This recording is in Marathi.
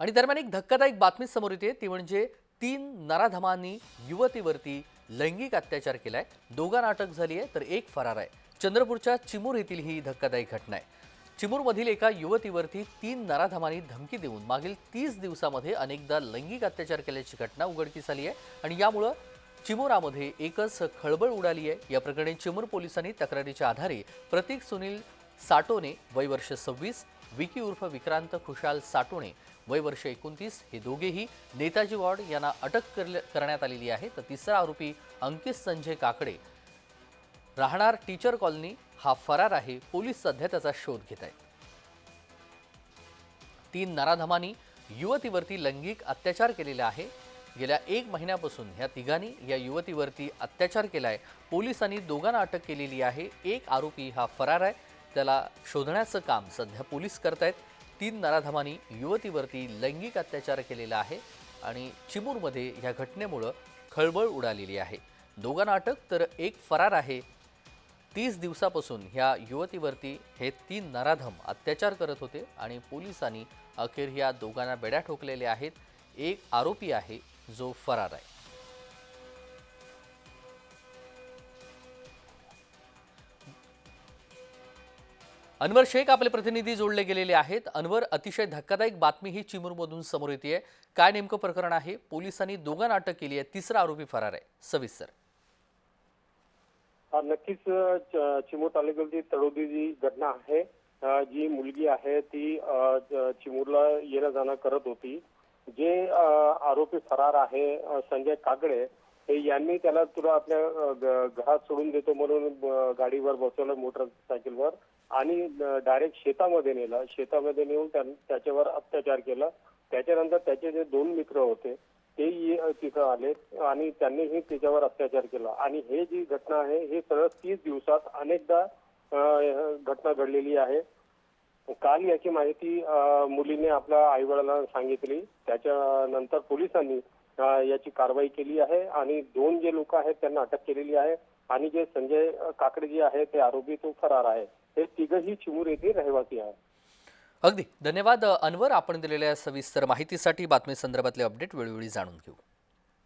आणि दरम्यान एक धक्कादायक बातमी समोर येते ती म्हणजे तीन नराधमांनी युवतीवरती लैंगिक अत्याचार केलाय. दोघांना अटक झाली आहे तर एक फरार आहे. चंद्रपूरच्या चिमूर येथील ही धक्कादायक घटना आहे. चिमूरमधील एका युवतीवरती तीन नराधमांनी धमकी देऊन मागील तीस दिवसामध्ये अनेकदा लैंगिक अत्याचार केल्याची घटना उघडकीस आली आहे. आणि यामुळं चिमोरामध्ये एकच खळबळ उडाली आहे. या प्रकरणी चिमूर पोलिसांनी तक्रारीच्या आधारे प्रतीक सुनील साटोने वय वर्ष सव्वीस विकी उर्फ विक्रांत खुशाल साटोणे वय वर्ष एकोणतीस हे दोघेही नेताजी वॉर्ड यांना अटक करण्यात आलेली आहे. तर तिसरा आरोपी अंकित संजय काकडे. राहणार टीचर कॉलनी हा फरार आहे. पोलीस सध्या त्याचा शोध घेत आहेत. तीन नराधमांनी युवतीवरती लैंगिक अत्याचार केलेला आहे. गेल्या एक महिन्यापासून ह्या तिघांनी या युवतीवरती अत्याचार केला आहे पोलिसांनी दोघांना अटक केलेली आहे. एक आरोपी हा फरार आहे. त्याला शोधण्याचं काम सध्या पोलीस करतायत. तीन नराधमांनी युवतीवरती लैंगिक अत्याचार केलेला आहे आणि चिमूरमध्ये ह्या घटनेमुळं खळबळ उडालेली आहे. दोघांना अटक तर एक फरार आहे. तीस दिवसापासून ह्या युवतीवरती हे तीन नराधम अत्याचार करत होते आणि पोलिसांनी अखेर या दोघांना बेड्या ठोकलेल्या आहेत. एक आरोपी आहे जो फरार आहे. अनवर शेख आपले प्रतिनिधी जोडले गेलेले आहेत. अनवर अतिशय धक्कादायक बातमी ही चिमूरमधून समोर येते काय नेमकं प्रकरण आहे? पोलिसांनी दोघांना अटक केली आहे तिसरा आरोपी फरार आहे. सविस्तर. नक्कीच चिमूर तालुक्यातील तळोदी जी घटना आहे जी मुलगी आहे ती चिमूरला येणं जाणं करत होती. जे आरोपी फरार आहे संजय कागडे यांनी त्याला तुला आपल्या ग- घरात सोडून देतो म्हणून गाडीवर बसवलं मोटरसायकलवर आणि डायरेक्ट शेतामध्ये नेलं. शेतामध्ये नेऊन त्याच्यावर अत्याचार केला. त्याच्यानंतर त्याचे जे दोन मित्र होते ते तिथं आले आणि त्यांनीही त्याच्यावर अत्याचार केला. आणि हे जी घटना आहे हे सरळ तीस दिवसात अनेकदा घटना घडलेली आहे. काल याची माहिती मुलीने आपल्या आईवडिलांना सांगितली. त्याच्यानंतर पोलिसांनी याची कारवाई केली आहे आणि दोन जे लोक आहेत त्यांना अटक केलेली आहे आणि जे संजय काकडे जे आहे ते आरोपी तो फरार आहे. हे तिघही चिमूर येथील रहिवासी आहे अगदी. धन्यवाद अनवर. आपण दिलेल्या सविस्तर माहितीसाठी बातमी संदर्भातले अपडेट वेळोवेळी जाणून घेऊ.